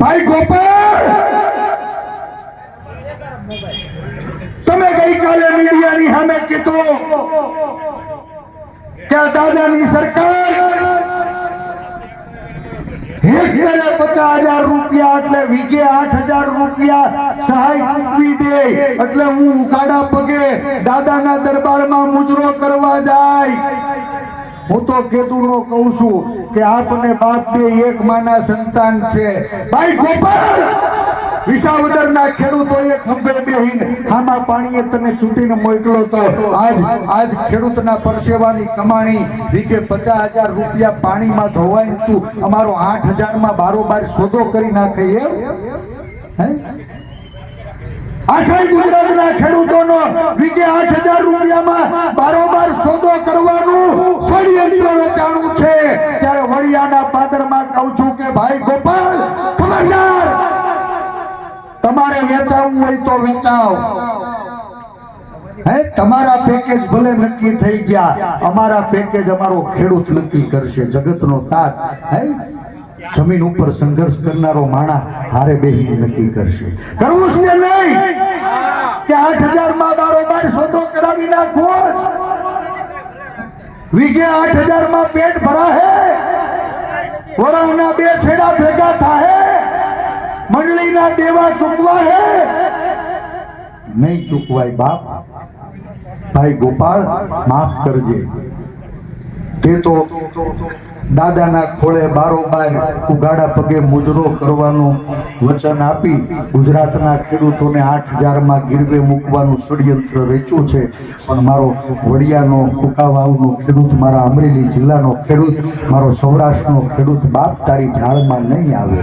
ભાઈ ગોપાલ! તમે ગઈકાલે મીડિયાની સામે કીધું કે દાદાની સરકાર પચાસ હજાર રૂપિયા એટલે વીઘે આઠ હજાર રૂપિયા સહાય ચૂકવી દે એટલે હું ઉકાળા પગે દાદાના દરબારમાં મુજરો કરવા જાય. હું તો કેદુનો કહું છું કે આપને બાપ બે એક માના સંતાન છે. ભાઈ ગોપાલ ખેડૂતો એ ખંભે બેહીન ખામા પાણીએ તને ચૂંટીને મોકલો તો આજ આજ ખેડૂતના પરસેવાની કમાણી વીકે પચાસ હજાર રૂપિયા પાણીમાં ધોવાય તું અમારો આઠ હજારમાં બારોબાર સોદો કરી નાખે એમ? હે? આખા ગુજરાતના ખેડૂતોનો વીકે આઠ હજાર રૂપિયામાં બારોબાર સોદો તમારે વેચાવું હોય તો વેચાવ. હે, તમારા પેકેજ ભલે નક્કી થઈ ગયા, અમારા પેકેજ અમારો ખેડૂત નક્કી કરશે. જગતનો તાત, હે? જમીન ઉપર સંઘર્ષ કરનારો માણા હારે બેહી નક્કી કરશે. કરવું છે નહીં કે આઠ હજારમાં બારોબાર સોદો કરાવી નાખવો? વીઘે આઠ હજારમાં પેટ ભરા હે વરાવના બે છેડા ભેગા થાય મંડળીના દેવા ચૂકવા હે. નહીં ચૂકવાય બાપ. ભાઈ ગોપાળ માફ કરજે. તે તો દાદાના ખોળે બારોબાર ઉગાડા પગે મુજરો કરવાનું વચન આપી ગુજરાતના ખેડૂતોને આઠ હજારમાં ગીરવે મૂકવાનું ષડયંત્ર રચ્યું છે. પણ મારો વડિયાનો કુકાવાવનો ખેડૂત, મારા અમરેલી જિલ્લાનો ખેડૂત, મારો સૌરાષ્ટ્રનો ખેડૂત બાપ તારી ઝાડમાં નહીં આવે